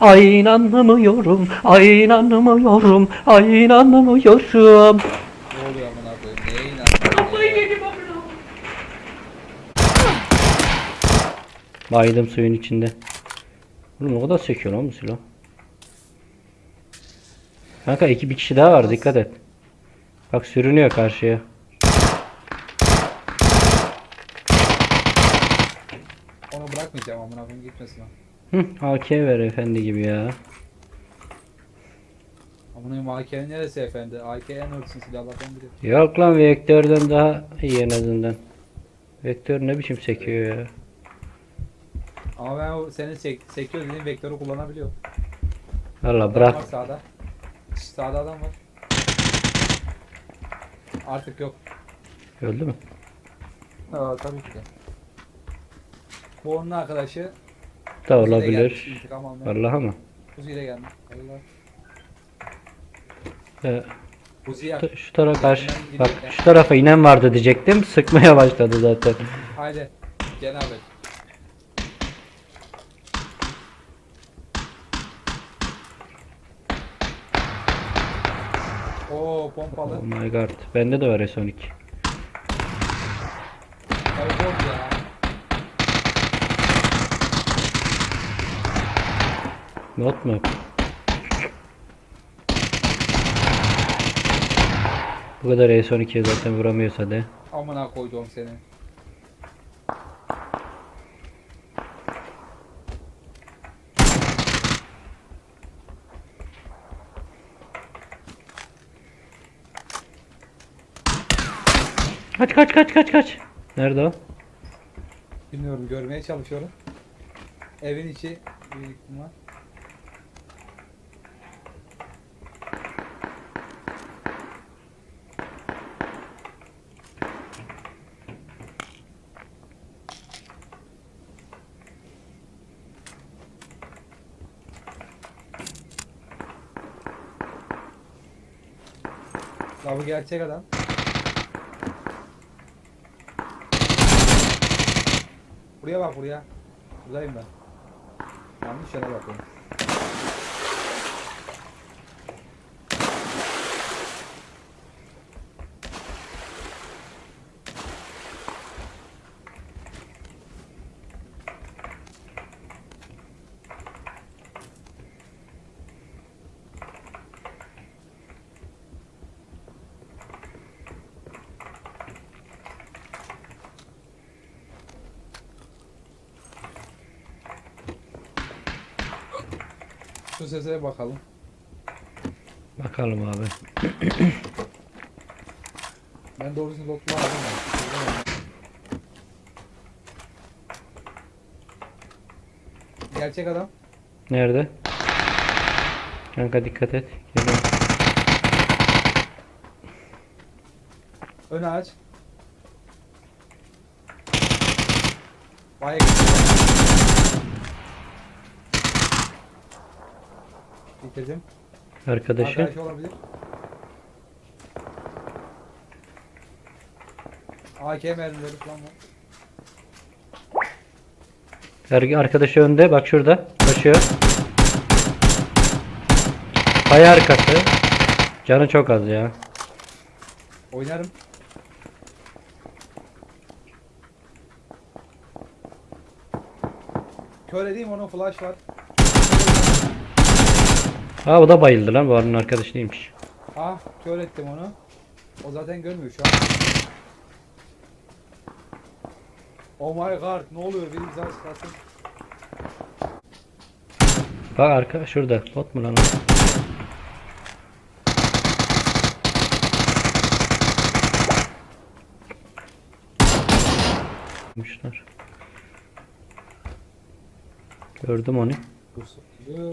Ay inanmıyorum. Ay inanmıyorum. Ay inanmıyorum. Ne oluyor amına koyayım? Neye inandın? Baydım suyun içinde. Oğlum o kadar sekiyor lan bu silah. Kanka iki bir kişi daha var dikkat et. Bak sürünüyor karşıya. Onu bırakmayacağım amına koyayım gitmesin o. Hı, AK ver efendi gibi ya. Amına koyayım AK'nin neresi efendi? AK en ölçüsün silahlardan biri. Yok lan vektörden daha iyi en azından. Vektör ne biçim sekiyor ya. Ama ben o senin sek sekiyor dediğin vektörü kullanabiliyor. Valla bırak. var sağda. Sağda adam var. Artık yok. Öldü mü? Aa, tabii ki de. Bu onun arkadaşı. Da gelmiş olabilir. intikam almaya. Uzi'yle gelmiş. Allah. Ee, şu tarafa karşı. Bak şu tarafa inen vardı diyecektim. Sıkmaya başladı zaten. Haydi. Gel abi. Oo pompalı. Oh my god. Bende de var S12. Kayboldu ya. Not mu? Bu kadar S12'ye zaten vuramıyorsa de. Amına koydum seni. Kaç kaç kaç kaç kaç. Nerede o? Bilmiyorum görmeye çalışıyorum. Evin içi büyük ihtimal. Ya bu gerçek adam. Buraya bak buraya. Buradayım ben. Yanlış yere bakıyorum. Sese bakalım. Bakalım abi. Ben doğrusunu lootunu aldım. Gerçek adam. Nerede? Kanka dikkat et. Geliyorum. Ön aç. Vay Bitirdim. Arkadaşı. Arkadaş olabilir. AK mermileri falan var. Er- Arkadaşı önde. Bak şurada. Koşuyor. Kaya arkası. Canı çok az ya. Oynarım. Kör edeyim onun flash var. Ha bu da bayıldı lan. Bu arının arkadaşı değilmiş. Ah kör ettim onu. O zaten görmüyor şu an. Oh my god ne oluyor bir imza çıkarsın. Bak arka şurada. Bot mu lan o? Yapmışlar. Gördüm onu. Yoo,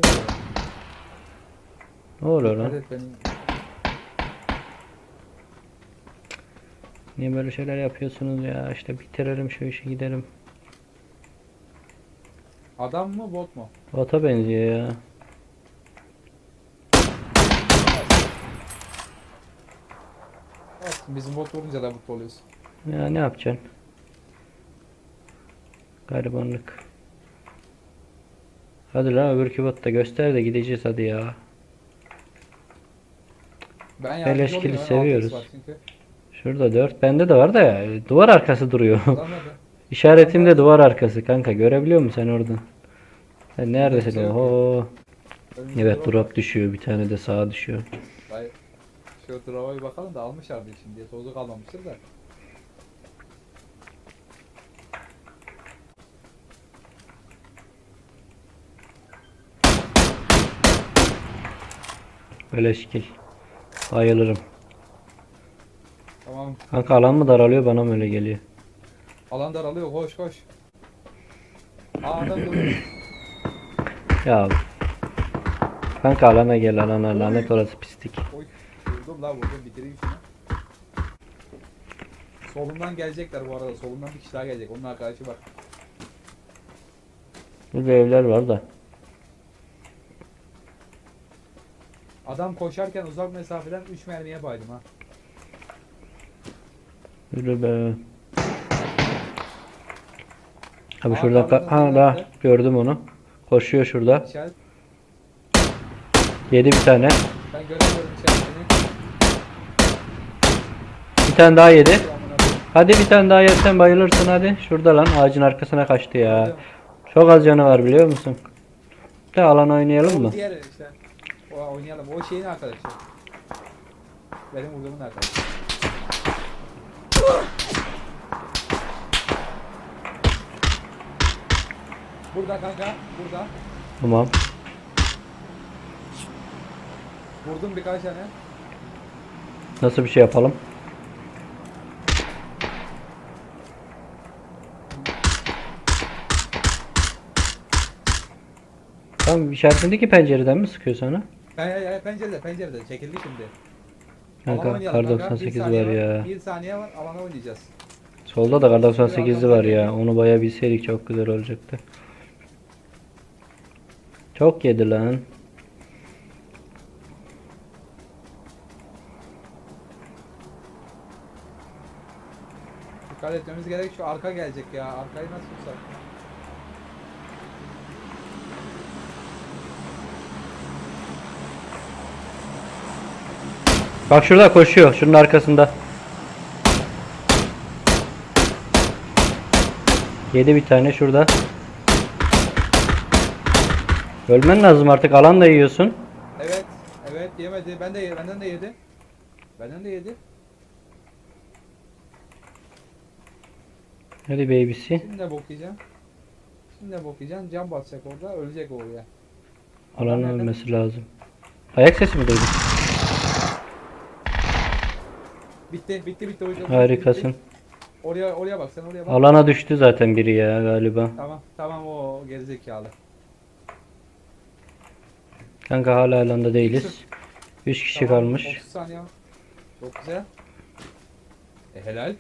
Ne oluyor lan? benim. Niye böyle şeyler yapıyorsunuz ya? İşte bitirelim şu işi gidelim. Adam mı bot mu? Bota benziyor ya. Olsun, Bizim bot vurunca da mutlu oluyoruz. Ya ne yapacaksın? Garibanlık. Hadi lan öbür kibot da göster de gideceğiz hadi ya. Ben yardımcı olayım, ben seviyoruz. altı var çünkü. Şurada 4 bende de var da ya, duvar arkası duruyor. Da- İşaretimde duvar arkası kanka görebiliyor musun sen oradan? Sen neredesin? Güzel. Oho. önümüzde Evet drop- drop düşüyor bir tane de sağa düşüyor. Hayır. Şu drop'a bir bakalım da almışlardı şimdi diye tozu kalmamıştır da. Böyle şekil. Bayılırım. Tamam. Kanka alan mı daralıyor bana mı öyle geliyor? Alan daralıyor koş koş. Aa adam duruyor. Ya Kanka alana gel alana lanet orası pislik. Oy. Vurdum la vurdum bitireyim şunu. Solundan gelecekler bu arada. Solundan bir kişi daha gelecek. Onun arkadaşı var. Burada evler var da. Adam koşarken uzak mesafeden 3 mermiye baydım ha. Yürü be. Abi Aa, şurada ka- ha la gördüm onu. Koşuyor şurada. Yedi bir tane. Ben göremiyorum işaretini. Bir tane daha yedi. Amına koyayım. Hadi bir tane daha yersen bayılırsın hadi. Şurada lan ağacın arkasına kaçtı ya. Çok az canı var biliyor musun? De alan oynayalım mı? diğer işte. O oynayalım. O şeyin arkadaşı. Benim vurduğumun arkadaşı. Burada kanka, burada. Tamam. Vurdum birkaç tane. Nasıl bir şey yapalım? Tamam işaretindeki pencereden mi sıkıyor sana? Ya ya pencerede pencerede çekildi şimdi. Kanka oynayalım kar kanka. Bir 98 saniye var ya. Bir saniye var alana oynayacağız. Solda da kar 98'li var ya. Onu bayağı bilseydik çok güzel olacaktı. Çok yedi lan. Dikkat etmemiz gerek şu arka gelecek ya. Arkayı nasıl tutsak? Bak şurada koşuyor. Şunun arkasında. Yedi bir tane şurada. Ölmen lazım artık. Alan da yiyorsun. Evet. Evet yemedi. Ben de ye- benden de yedi. Benden de yedi. Hadi babysi. Şimdi de bok yiyeceğim. Şimdi de bok yiyeceğim. Cam basacak orada. Ölecek o ya. Alan ölmesi lazım. Ayak sesi mi duydun? Bitti. Bitti bitti. Bitti, Harikasın. bitti. Oraya oraya bak sen oraya bak. Alana düştü zaten biri ya galiba. Tamam. Tamam o gerizekalı. Kanka hala alanda değiliz. 3 kişi Tamam, kalmış. 30 saniye. Çok güzel. E helal.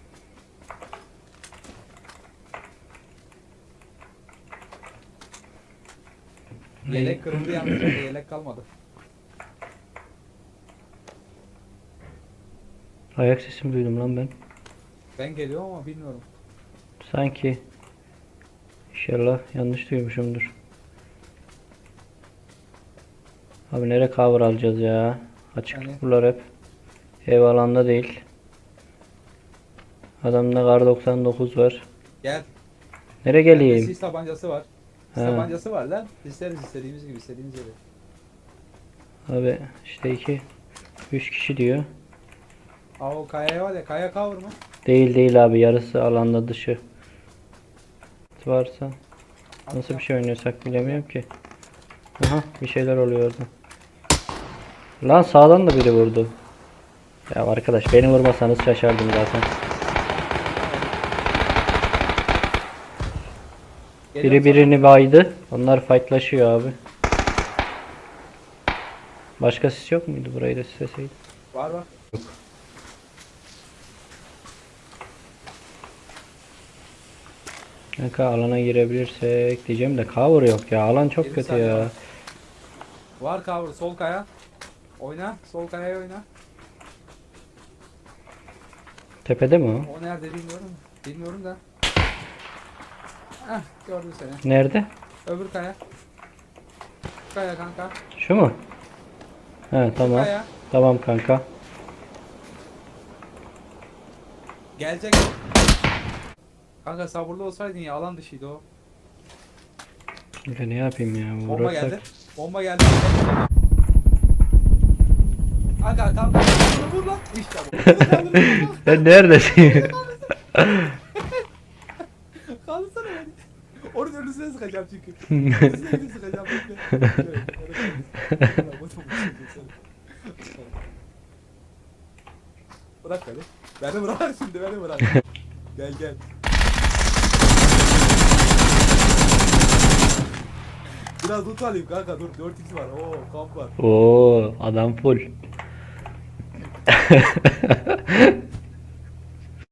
Yelek kırıldı yalnız. Yelek kalmadı. Ayak sesi mi duydum lan ben? Ben geliyorum ama bilmiyorum. Sanki. İnşallah yanlış duymuşumdur. Abi nereye cover alacağız ya? Açık Yani- bunlar hep. Ev alanda değil. Adamda kar 99 var. Gel. Nereye geleyim? Sis tabancası var. Sis tabancası var lan. İsteriz istediğimiz gibi istediğimiz yere. Abi işte iki 3 kişi diyor. Aa o kayaya var ya kaya cover mı? Değil değil abi yarısı alanda dışı. Varsa nasıl bir şey oynuyorsak bilemiyorum ki. Aha bir şeyler oluyor orada. Lan sağdan da biri vurdu. Ya arkadaş beni vurmasanız şaşardım zaten. Biri birini baydı. Onlar fightlaşıyor abi. Başka sis yok muydu burayı da isteseydim? sana. Var var. Kanka alana girebilirsek diyeceğim de cover yok ya. Alan çok Yirmi kötü saniye ya. var. Var cover sol kaya. Oyna. Sol kayaya oyna. Tepede mi o? O nerede bilmiyorum. Bilmiyorum da. Heh gördüm seni. Nerede? Öbür kaya. kaya kanka. Şu mu? He tamam. Kaya. Tamam kanka. Gelecek. Kanka sabırlı olsaydın ya alan dışıydı o. Ya ne yapayım ya? Bomba Vurursak- geldi. Bomba geldi. Kanka kanka. Vur lan. İşte bu. Sen neredesin? Kaldırsana beni. Onun önüne sıkacağım çünkü. Önüne sıkacağım. Bırak beni. Beni bırak şimdi beni bırak. gel gel. Biraz loot alayım kanka dur 4x var. Oo kamp var. Oo adam full.